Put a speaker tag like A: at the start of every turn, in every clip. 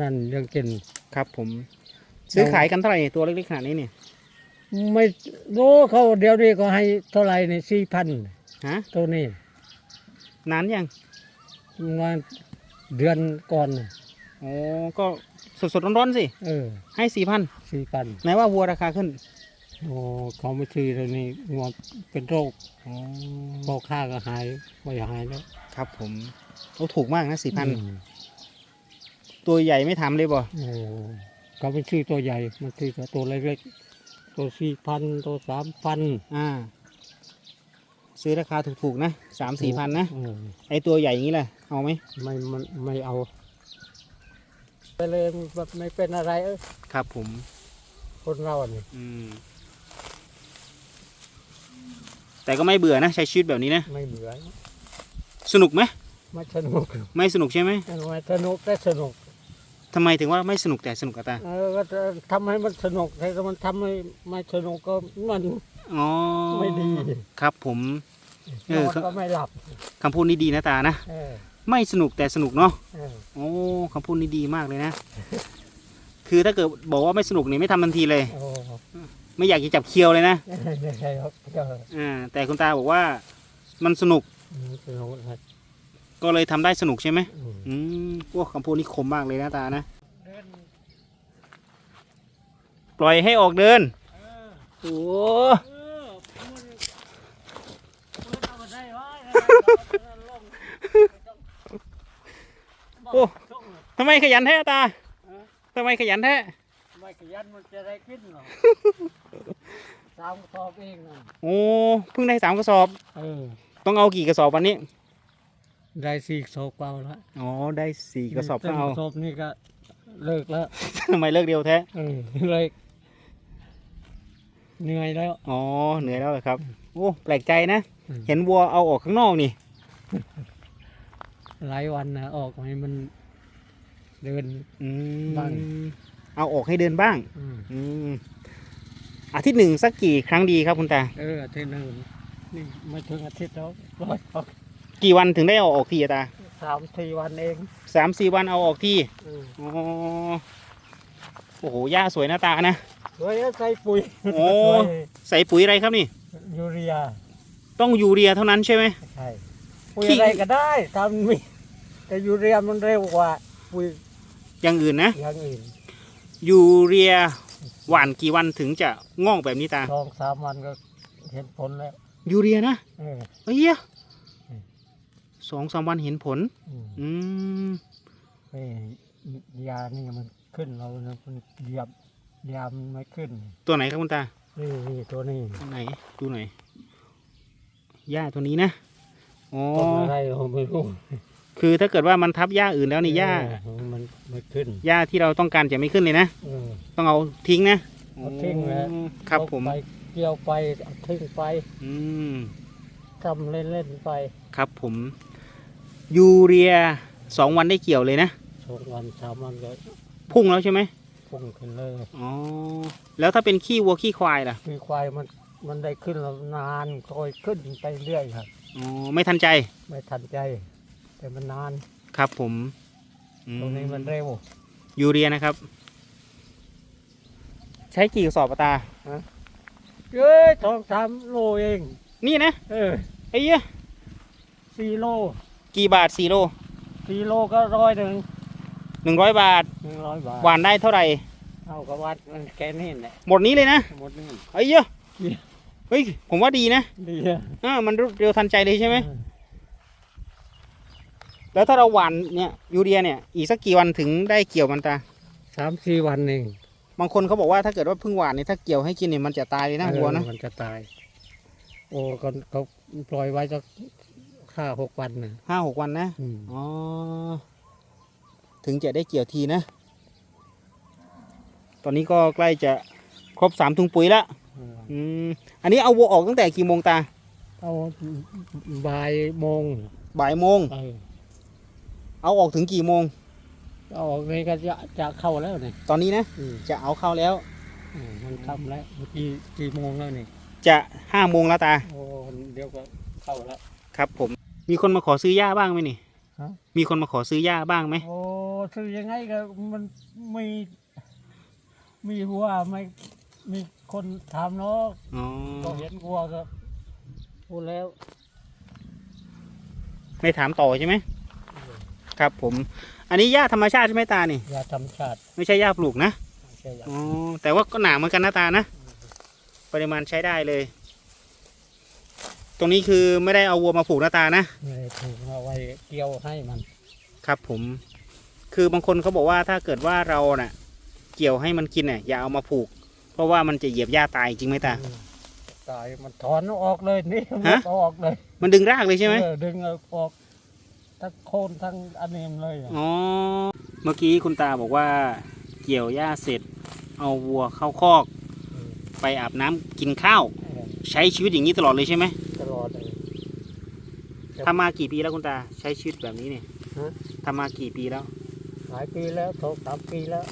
A: นั่นยังกิน
B: ครับ ผม ซื้อขายกันเท่าไหร่ตัวเล็กๆขนาดนี้เนี่ย
A: ไม่รู้เขาเดี๋ยวนี้ก็ให้เท่าไหร่นี่สี่พัน
B: ฮะ
A: ตัวนี้
B: นานยัง
A: มาเดือนก่อนน่ะ
B: โอ้ก็สดๆร้อนๆสิ
A: เออ
B: ให้สี่พัน
A: สี่พัน
B: ไหนว่าวัวราคาขึ้น
A: โอ้เขาไม่ซื้อเลยนี่งัวเป็นโรค
B: อ๋อ
A: พอค่าก็หายไม่หายแล้ว
B: ครับ ผมโอ้ถูกมากนะสี่พัน
A: อืม
B: ตัวใหญ่ไม่ทำเลยบ่
A: โอ้เขาไม่ซื้อตัวใหญ่ มันซื้อแต่ตัวเล็กๆ ตัวสี่พันตัวสามพัน
B: อ่า ซื้อราคาถูกๆนะสามสี่พันนะ
A: เออ
B: ไอตัวใหญ่อย่างนี้แหละเอาไหม
A: ไม่มันไม่เอา ไปเลยแบบไม่เป็นอะไรเออ
B: ครับผม
A: คนเราเนี่ย
B: อืม แต่ก็ไม่เบื่อนะ ใช้ชีวิตแบบนี้นะ
A: ไม่เบื่อ
B: สนุกไหม
A: ไม่สนุก
B: ไม่สนุกใช่ไหม
A: ไม่สนุกแต่สนุก
B: ทำไมถึงว่าไม่สนุกแต่สนุกกับตา
A: เออก็จะทำให้มันสนุกแต่ถ้ามันทำให้ไม่สนุกก็มัน
B: อ๋อ
A: ไม่ดี
B: ครับผมเอนอ
A: อน
B: ครับ
A: ก็ไม่หลับ
B: คำพูดนี้ดีนะตานะ
A: เออ
B: ไม่สนุกแต่สนุกเนาะ
A: เออ
B: โอ้คำพูดนี้ดีมากเลยนะ คือถ้าเกิดบอกว่าไม่สนุกนี่ไม่ทำทันทีเลย
A: โอ้
B: ไม่อยากจะจับเคียวเลยนะ
A: ไม่ใช่ครับก็
B: อ่าแต่คุณตาบอกว่ามันสนุก
A: อืมสนุกนะ
B: ก็เลยทำได้สนุกใช่ไหม
A: อืม
B: อืมโอ้คำพูดนี้คมมากเลยนะตานะ ปล่อยให้ออกเดินโอ้โอ้ทำไมขยันแท้ตาทำไมขยันแท้
A: ไม่ขยันมันจะได้กินหรอสามสอบเองนะ
B: โอ้เพิ่งได้สามกระสอบ
A: เออ
B: ต้องเอากี่กระสอบวันนี้
A: ได้สี่สอบเปล่าละ
B: อ๋อได้สี่กระสอบก็เอา
A: สอบนี่ก็เลิกแล้ว
B: ทำไมเลิกเดียวแท้
A: เออเลยเหนื่อยแล้ว
B: อ๋อเหนื่อยแล้วเหรอครับโอ้แปลกใจนะ
A: อืม
B: เห็นวัวเอาออกข้างนอกนี่
A: หลายวันนะออกให้มันเดิน
B: อืม
A: บ้าง
B: เอาออกให้เดินบ้าง
A: อืม
B: อืมอาทิตย์หนึ่งสักกี่ครั้งดีครับคุณตา
A: เอออาทิตย์หนึงนี่ไม่ถึงอาทิตย์แล้วร้อยออก
B: กี่วันถึงได้เอาออกทีอะตา
A: สามสี่วันเอง
B: สามสี่วันเอาออกที
A: อืม
B: อ๋อโอ้โหหญ้าสวยหน้าตานะ
A: เฮ้ยใส่ปุ๋ย
B: โอ้
A: ด้วย
B: ใส่ปุ๋ยอะไรครับนี่
A: ยูเรีย
B: ต้องยูเรียเท่านั้นใช่ไหม
A: ใช่ปุ๋ย
B: ขี้
A: อะไรก็ได้ทำมีแต่ยูเรียมันเร็วกว่าปุ๋ย
B: อย่างอื่นนะ
A: อย่างอื่น
B: ยูเรียหว่านกี่วันถึงจะงอกแบบนี้ตา
A: สองสามวันก็เห็นผลแล้ว
B: ยูเรียนะ
A: เออ
B: เอ้ยเหี้ย
A: อืม
B: สองสามวันเห็นผล
A: อืม
B: อืม
A: ไอ้ยานี่มันขึ้นเรานะมันเหยียบยามันไม่ขึ้น
B: ตัวไหนครับคุณตา
A: นี่นี่ตัวนี้
B: ตัวไหนดูหน่อยหญ้าตัวนี้นะอ๋อ
A: ต้นอะไรเราไม่รู้
B: คือถ้าเกิดว่ามันทับหญ้าอื่นแล้วนี่หญ้า
A: เออมันไม่ขึ้น
B: หญ้าที่เราต้องการจะไม่ขึ้นเลยนะ
A: เออ
B: ต้องเอาทิ้งนะ
A: เอาทิ้งแล้ว
B: อ๋อครับผม
A: เอาไปเกี่ยวไปเอาทิ้งไป
B: อืม
A: ทำเล่นๆไป
B: ครับผม ยูเรียสองวันได้เกี่ยวเลยนะ
A: สองวันสามวันก็
B: พุ่งแล้วใช่ไหม
A: พุ่งขึ้นเลย
B: อ๋อแล้วถ้าเป็นขี้วัวขี้ควายล่ะ
A: คือควายมันมันได้ขึ้นแล้วนานคอยขึ้นไปเรื่อยครับ
B: อ๋อไม่ทันใจ
A: ไม่ทันใจ แต่มันนาน
B: ครับผมอื
A: ตรงนี้มันเร็ว
B: ยูเรียนะครับ ใช้กี่กระสอบอะตา
A: เอ้ยสองสามโลเอง
B: นี่นะ
A: เออ
B: ไอ้เหี้ย
A: สี่โล
B: กี่บาทสี่โล
A: สี่โลก็ร้อยหนึ่ง
B: หนึ่งร้อยบาท
A: หนึ่งร้อยบาท
B: หวานได้เท่าไหร่
A: เท่ากับวัดมันแค่นี้แหละ
B: หมดนี้เลยนะ
A: หมดนี่
B: ไอ้เหี้ย
A: เนี่ย
B: เฮ้ยผมว่าดีนะ
A: ดีอะ
B: อ่ามันรวดเร็วทันใจเลยใช่ไหมแล้วถ้าเราหวานเนี่ยยูเรียเนี่ยอีกสักกี่วันถึงได้เกี่ยวมันตา
A: สามสี่วันเอง
B: บางคนเขาบอกว่าถ้าเกิดว่าเพิ่งหวานเนี่ยถ้าเกี่ยวให้กินเนี่ยมันจะตายเลยนะวัวนะ
A: เออมันจะตาย โอ้ก็เขาปล่อยไว้จะ ห้าหกวันนะ
B: ห้าหกวันนะ
A: อืม
B: อ๋อ ถึงจะได้เกี่ยวทีนะ ตอนนี้ก็ใกล้จะครบสามถุงปุ๋ยละ
A: เออ
B: อืม อันนี้เอาวัวออกตั้งแต่กี่โมงตา
A: เอาบ่ายโมง
B: บ่ายโมง
A: เออ
B: เอาออกถึงกี่โมง
A: เอาออกนี่ก็จะจะเข้าแล้วนี่
B: ตอนนี้นะ
A: อืม
B: จะเอาเข้าแล้ว
A: อืมมันทำแล้วเมื่อกี้กี่โมงแล้วนี่
B: จะห้าโมงแล้วตา
A: โอ้เดี๋ยวก็เข้าแล้ว
B: ครับผม มีคนมาขอซื้อหญ้าบ้างไหมนี่
A: ฮะ
B: มีคนมาขอซื้อหญ้าบ้างไหม
A: โอ้ซื้อยังไงก็มันมีมีวัวไม่มีคนถามเนาะ
B: อ๋อ
A: ก็เห็นวัวก็พูดแล้ว
B: ไม่ถามต่อใช่ไหม ครับผม อันนี้หญ้าธรรมชาติใช่ไหมตานี่
A: ยาธรรมชาติ
B: ไม่ใช่หญ้าปลูกนะ
A: ไม่ใช่ยา
B: อ๋อ แต่ว่าก็หนาเหมือนกันนะตานะ ปริมาณใช้ได้เลย ตรงนี้คือไม่ได้เอาวัวมาผูกหน้าตานะ
A: ไม่ได้ถูกเอาไว้เกี่ยวให้มัน
B: ครับ ผม คือบางคนเขาบอกว่าถ้าเกิดว่าเราน่ะ เกี่ยวให้มันกินน่ะอย่าเอามาผูก เพราะว่ามันจะเหยียบหญ้าตายจริงไหมตา
A: อืมตายมันถอนออกเลยนี่
B: ฮะ
A: มันออกเลย
B: มันดึงรากเลยใช่ไหม
A: เออดึงเอาออกทั้งโคนทั้งอันนี้มันเลยอะ
B: อ๋อเมื่อกี้คุณตาบอกว่าเกี่ยวหญ้าเสร็จ เอาวัวเข้าคอก
A: ม
B: ไปอาบน้ำกินข้าว
A: เออ
B: ใช้ชีวิตอย่างนี้ตลอดเลยใช่ไหม
A: ตลอดเลย
B: ทำมากี่ปีแล้วคุณตาใช้ชีวิตแบบนี้เนี่ย
A: ฮะ
B: ทำมากี่ปีแล้ว
A: หลายปีแล้วสองสามปีแล้ว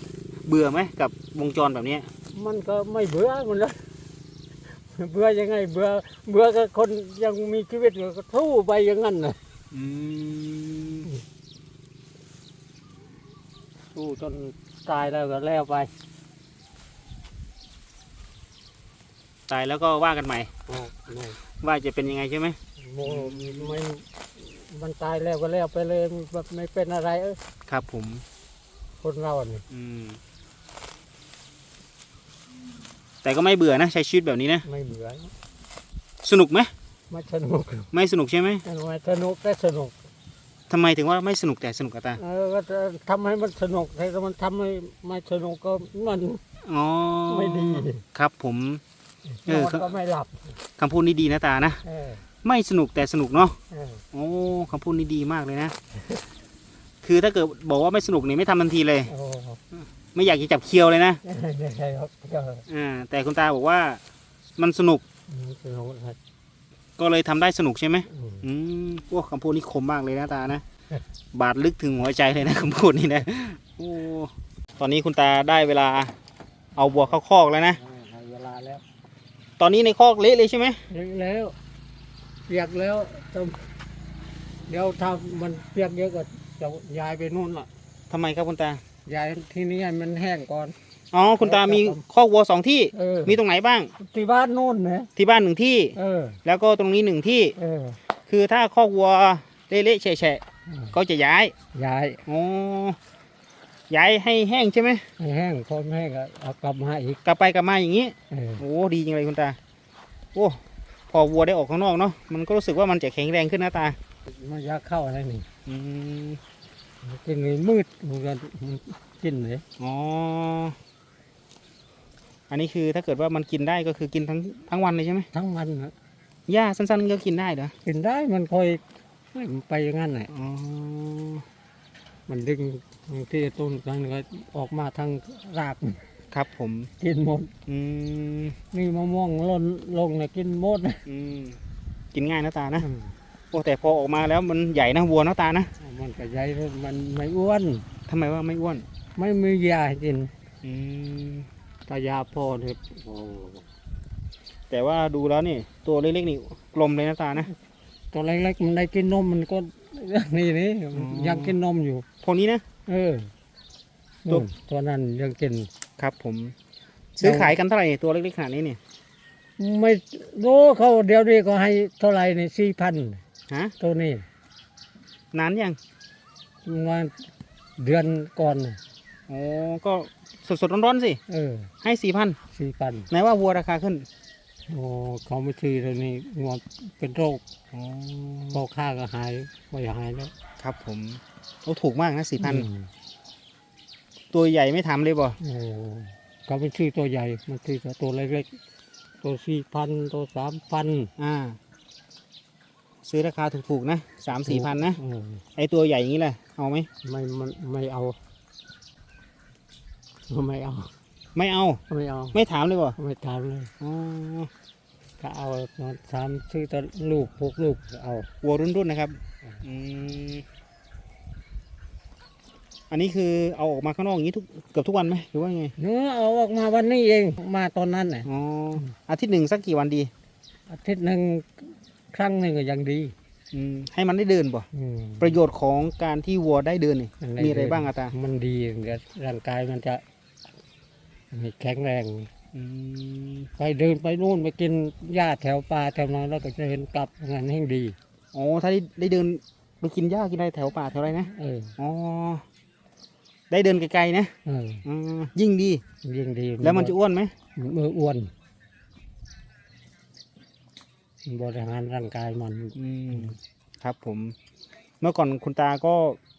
B: เบื่อไหมกับวงจรแบบเนี้ย
A: มันก็ไม่เบื่อมันเลยเบื่อยังไง เบื่อเบื่อกับคนยังมีชีวิตอยู่ก็ทู่ไปอย่างนั้นนะ
B: อืม
A: ทู่จนตายแล้วก็แล้วไป
B: ตายแล้วก็ว่ากันใหม่
A: อ่าไม่
B: ว่าจะเป็นยังไงใช่ไหม
A: โมไม่มันตายแล้วก็แล้วไปเลยแบบไม่เป็นอะไรเออ
B: ครับผม
A: คนเราเนี่ย
B: อืม แต่ก็ไม่เบื่อนะ ใช้ชีวิตแบบนี้นะ
A: ไม่เบื่อ
B: สนุกไหม
A: ไม่สนุก
B: ไม่สนุกใช่ไหม
A: ไม่สนุกแต่สนุก
B: ทำไมถึงว่าไม่สนุกแต่สนุกกับตา
A: เออก็จะทำให้มันสนุกแต่มันทำให้ไม่สนุกก็มัน
B: อ๋อ
A: ไม่ดี
B: ครับผมเอ นอ
A: อน
B: ครับ
A: ก็ไม่หลับ
B: คำพูดนี้ดีนะตานะ
A: เออ
B: ไม่สนุกแต่สนุกเนาะ
A: เออ
B: โอ้คำพูดนี้ดีมากเลยนะ คือถ้าเกิดบอกว่าไม่สนุกนี่ไม่ทำทันทีเลย
A: โอ้
B: ไม่อยากจะจับเคียวเลยนะ
A: ไม่ใช่ครับก็
B: อ่าแต่คุณตาบอกว่ามันสนุก
A: สนุกครับ
B: ก็เลยทำได้สนุกใช่ไหม
A: อืม
B: อืมโอ้คำพูดนี้คมมากเลยนะตานะ บาดลึกถึงหัวใจเลยนะคำพูดนี้นะโอ้ตอนนี้คุณตาได้เวลาเอาบัวเข้าคอกแล้วนะ
A: ให้เวลาแล้ว
B: ตอนนี้ในคอกเละเลยใช่ไหม
A: เรียกแล้ว เปียกแล้วต้องเดี๋ยวถ้ามันเปียกเยอะก็จะย้ายไปนู่นล่ะ
B: ทำไมครับคุณตา
A: ย้ายที่นี่ให้มันแห้งก่อน
B: อ๋อ คุณตามีคอกวัวสองที่
A: เออ
B: มีตรงไหนบ้าง
A: ที่บ้านนู่นนะ
B: ที่บ้านหนึ่งที่
A: เออ
B: แล้วก็ตรงนี้หนึ่งที่
A: เออ
B: คือถ้าคอกวัวเละๆแฉะๆก็จะย้าย
A: ย้าย
B: อ๋อ ย้ายให้แห้งใช่ไหม
A: ให้แห้งพอไม่แห้งก็เอากลับมาอีก
B: กลับไปกลับมาอย่างนี้
A: เออ
B: โอ้ดีจริงเลยคุณตาโอ้พอวัวได้ออกข้างนอกเนาะมันก็รู้สึกว่ามันจะแข็งแรงขึ้นนะตา
A: มันอยากเข้าอะไรนี่
B: อืม
A: กินเลยมืดมันก็กินเลย
B: อ๋ออันนี้คือถ้าเกิดว่ามันกินได้ก็คือกินทั้งทั้งวันเลยใช่ไหม
A: ทั้งวันนะ
B: หญ้าสั้นๆก็กินได้เหรอ
A: กินได้มันคอยให้มันไปอย่างนั้นแหละ
B: อ๋อ
A: มันดึงบางที่ต้นกันก็ออกมาทางราก
B: ครับผม
A: กินหมด
B: อืม
A: นี่มะม่วงหล่นลงเนี่ยกินหมด
B: อืมกินง่ายนะตานะ
A: อืม
B: โอ้แต่พอออกมาแล้วมันใหญ่นะวัวนะตานะ
A: มันก็ใหญ่มันไม่อ้วน
B: ทำไมว่าไม่อ้วน
A: ไม่มียาให้กิน
B: อืม
A: ถ้ายาพอเนี่ยโอ้
B: แต่ว่าดูแล้วนี่ ตัวเล็กๆนี่กลมเลยนะตานะ
A: ตัวเล็กๆมันได้กินนมมันก็ นี่นี่
B: อ๋อ
A: ยังกินนมอยู่
B: พวกนี้นะ
A: เออ
B: ตัว
A: นู่นตัวนั้นยังกิน
B: ครับ ผม ซื้อขายกันเท่าไหร่ตัวเล็กๆขนาดนี้เนี่ย
A: ไม่รู้เขาเดี๋ยวนี้ก็ให้เท่าไหร่นี่สี่พัน
B: ฮะ
A: ตัวนี้
B: นานยัง
A: มาเดือนก่อนน่ะ
B: โอ้ก็สดๆร้อนๆสิ
A: เออ
B: ให้สี่พัน
A: สี่พัน
B: ไหนว่าวัวราคาขึ้น
A: โอ้เขาไม่ซื้อตัวนี้งวดเป็นโรค
B: อ๋อ
A: พอค่าก็หายไม่หายแล้ว
B: ครับผมโอ้ถูกมากนะสี่พัน
A: อืม
B: ตัวใหญ่ไม่ทำเลยบ่
A: โอ้เขาไปซื้อตัวใหญ่มันซื้อแต่ตัวเล็กๆตัวสี่พันตัวสามพัน
B: อ่า ซื้อราคาถูกๆนะสามสี่พันนะ
A: เออ
B: ไอตัวใหญ่อย่างนี้แหละเอาไหม
A: ไม่มันไม่เอา ไม่เอา
B: ไม่เอา
A: ไม่เอา
B: ไม่ถามเลยบ่
A: ไม่ทำเลย
B: อ๋อ
A: ก็เอาตอนสามซื้อแต่ลูกพวกลูกก็เอา
B: วัวรุ่นๆนะครับอืมอันนี้คือเอาออกมาข้างนอกอย่างนี้ทุกเกือบทุกวันไหมหรือว่าไง
A: เนื้อเอาออกมาวันนี้เองมาตอนนั้นน่ะ
B: อ๋ออาทิตย์หนึ่งสักกี่วันดี
A: อาทิตย์หนึ่งครั้งหนึ่งก็ยังดี
B: อืมให้มันได้เดินบ่
A: อืม
B: ประโยชน์ของการที่วัวได้เดินนี่
A: นด้
B: มีอะไรบ้างอะตา
A: มันดีเดี๋ยวร่างกายมันจะ มีแข็งแรง
B: อืม
A: ไปเดินไปนู่นไปกินหญ้าแถวป่าแถวนั้นแล้วก็เดินกลับงานให้ดี
B: อ๋อถ้าได้ได้เดินไปกินหญ้ากินอะไรแถวป่าแถวอะไรนะ
A: เออ
B: อ๋อได้เดินไกลๆนะ
A: เออ
B: อืมยิ่งดี
A: ยิ่งดี
B: แล้วมันจะอ้วนไหม
A: มืออ้วนบริหารร่างกายมัน
B: อืมครับผม เมื่อก่อนคุณตาก็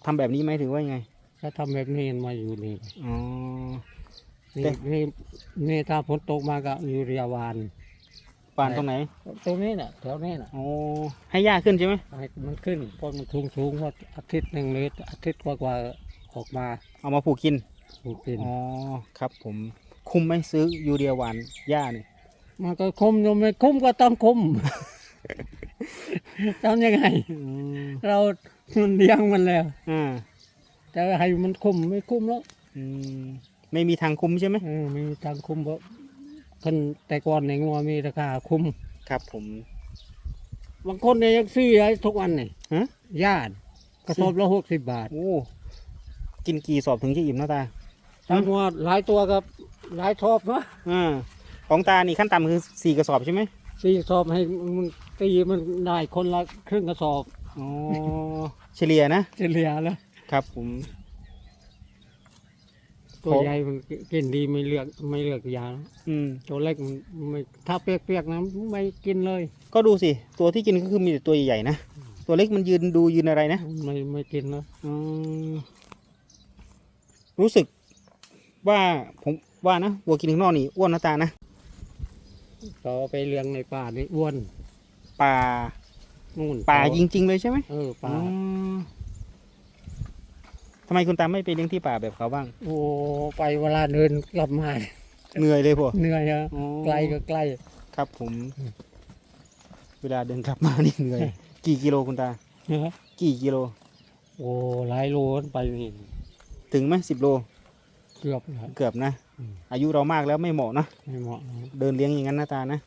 B: ทำแบบนี้ไหมถือว่ายังไง
A: ถ้าทำแบบนี้มาอยู่นี่
B: อ๋อ
A: นี่
B: แต่
A: นี่นี่ถ้าฝนตกมาก็ยูเรียวาน
B: ป่านตรงไหน
A: ตรงนี้น่ะแถวนี้น่ะ
B: อ๋อให้หญ้าขึ้นใช่ไหม
A: ให้มันขึ้นเพราะมันสูงสูงๆว่าอาทิตย์หนึ่งหรืออาทิตย์กว่าๆออกมา
B: เอามาผูกกิน
A: ปลูกกิน
B: อ๋อครับ ผมคุ้มไหมซื้อยูเรียหวานหญ้านี่
A: มันก็คุ้มโยมไม่คุ้มก็ต้องคุ้มทำยังไง
B: อืม
A: เรามันเลี้ยงมันแล้ว
B: อ่า
A: แต่ว่าให้มันคุ้มไม่คุ้มแล้ว
B: อืม ไม่มีทางคุ้มใช่ไหม
A: เออไมมีทางคุ้มเพราะคนแต่ก่อนในงัวมีราคาคุ้ม
B: ครับ ผม
A: บางคนเนี่ยยังซื้อไอ้ทุกวันนี่
B: ฮะ
A: ญาติกระสอบละหกสิบบาท
B: โอ้กินกี่สอบถึงจะอิ่มนะตา
A: ทางงัวหลายตัวกับหลายชอบเนาะ
B: อ่าของตานี่ขั้นต่ำคือสี่กระสอบใช่ไหม
A: สี่กระสอบให้มันตีมันได้คนละครึ่งกระสอบ
B: อ๋อเฉลี่ยนะ
A: เฉลี่ยแล้ว
B: ครับผม
A: ตัว
B: โอ้
A: ใหญ่มันกินดีไม่เลือกไม่เลือกยา
B: อืม
A: ตัวเล็กมันไม่ถ้าเปียกๆนะไม่กินเลย
B: ก็ดูสิตัวที่กินก็คือมีแต่ตัวใหญ่ๆนะตัวเล็กมันยืนดูยืนอะไรนะ
A: ไม่ไม่กินเลย
B: อืมรู้สึกว่าผมว่านะวัวกินข้างนอกนี่อ้วนนะตานะ
A: ต่อไปเลี้ยงในป่านี่อ้วน
B: ป่า
A: นู่น
B: ป่า
A: ต่อ
B: จริงๆเลยใช่ไหม
A: เออป่า
B: อืม ทำไมคุณตาไม่ไปเลี้ยงที่ป่าแบบเขาบ้าง
A: โอ้ไปเวลาเดินกลับมา
B: เหนื่อยเลยพวก
A: เหนื่อยอะ
B: อ๋อ
A: ไกลก็ไกล
B: ครับผม
A: อืม
B: เวลาเดินกลับมานี่เหนื่อย กี่กิโลคุณตา
A: นะ
B: กี่กิโล
A: โอ้หลายโลไปนี่
B: ถึงไหมสิบโล
A: เกือบนะ
B: เกือบนะ
A: อืม
B: อายุเรามากแล้วไม่เหมาะนะ
A: ไม่เหมาะนะ
B: เดินเลี้ยงอย่างนั้นนะตานะ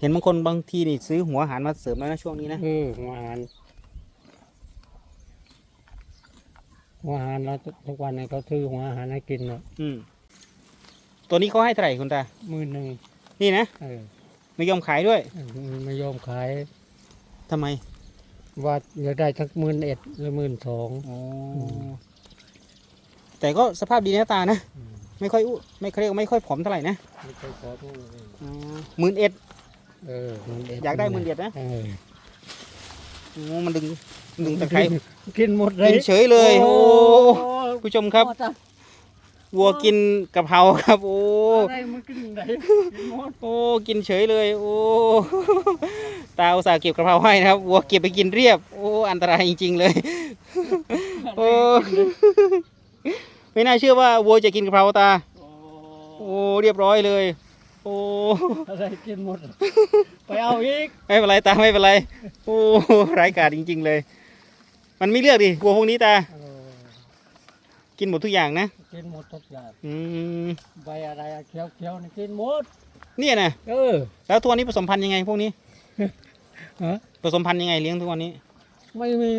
B: เห็นบางคนบางทีนี่ซื้อหัวอาหารมาเสริมแล้วนะช่วงนี้นะ
A: เออหัวอาหาร หัวอาหารเราทุกวันนี้เขาซื้อหัวอาหารให้กินเนาะ
B: อืมตัวนี้เขาให้เท่าไหร่คุณตา
A: มือหนึ่ง
B: นี่นะ
A: เออ
B: ไม่ยอมขายด้วย
A: ไม่ยอมขาย
B: ทำไม
A: ว่าจะได้สักหมื่นเอ็ดหรือหมื่นสอง
B: อ๋อ
A: ม
B: แต่ก็สภาพดีนะตานะ ไม่ค่อยอ้วนไม่เขาเรียกว่าไม่ค่อยผอมเท่าไหร่นะ
A: ไม่เคยขอโทษเลย
B: หมื่นเอ็ด
A: เออหมื่นเอ็ด
B: อยากได้หมื่นเอ็ดนะ
A: เออ
B: โอ้มันดึง ดึงตะไคร้
A: กินหมดเลย
B: กินเฉยเลยโอ้
A: โอ้
B: ผู้ชมครับ วัวกินกะเพราครับ โอ้
A: อะไรมันกินไหนกินหมด
B: โอ้กินเฉยเลย โอ้ตาอุตส่าห์เก็บกะเพราให้นะครับวัวเก็บไปกินเรียบ โอ้อันตรายจริง ๆ เลยโอ้ไม่น่าเชื่อว่าวัวจะกินกะเพราตา
A: โอ้
B: โอ้เรียบร้อยเลย โอ้
A: อะไรกินหมด ไปเอาอีก
B: ไม่เป็นไรตาไม่เป็นไร โอ้ร้ายกาจจริง ๆ เลย มันไม่เลือกดิวัวพวกนี้ตา
A: เออ
B: กินหมดทุกอย่างนะ
A: กินหมดทุกอย่าง
B: อืม
A: ใบอะไรอะเขียวเขียวๆนี่กินหมด
B: เนี่ยนะ
A: เออ
B: แล้วตัวนี้ผสมพันธุ์ยังไงพวกนี้
A: ฮะ
B: ผสมพันธุ์ยังไงเลี้ยงทุกวันนี้
A: ไม่มี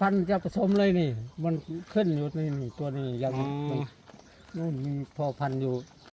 A: พันธุ์จะผสมเลยนี่ มันขึ้นอยู่นี่นี่ตัวนี้ยัง
B: อ๋อ
A: ไม่นู่นมีพอพันธุ์อยู่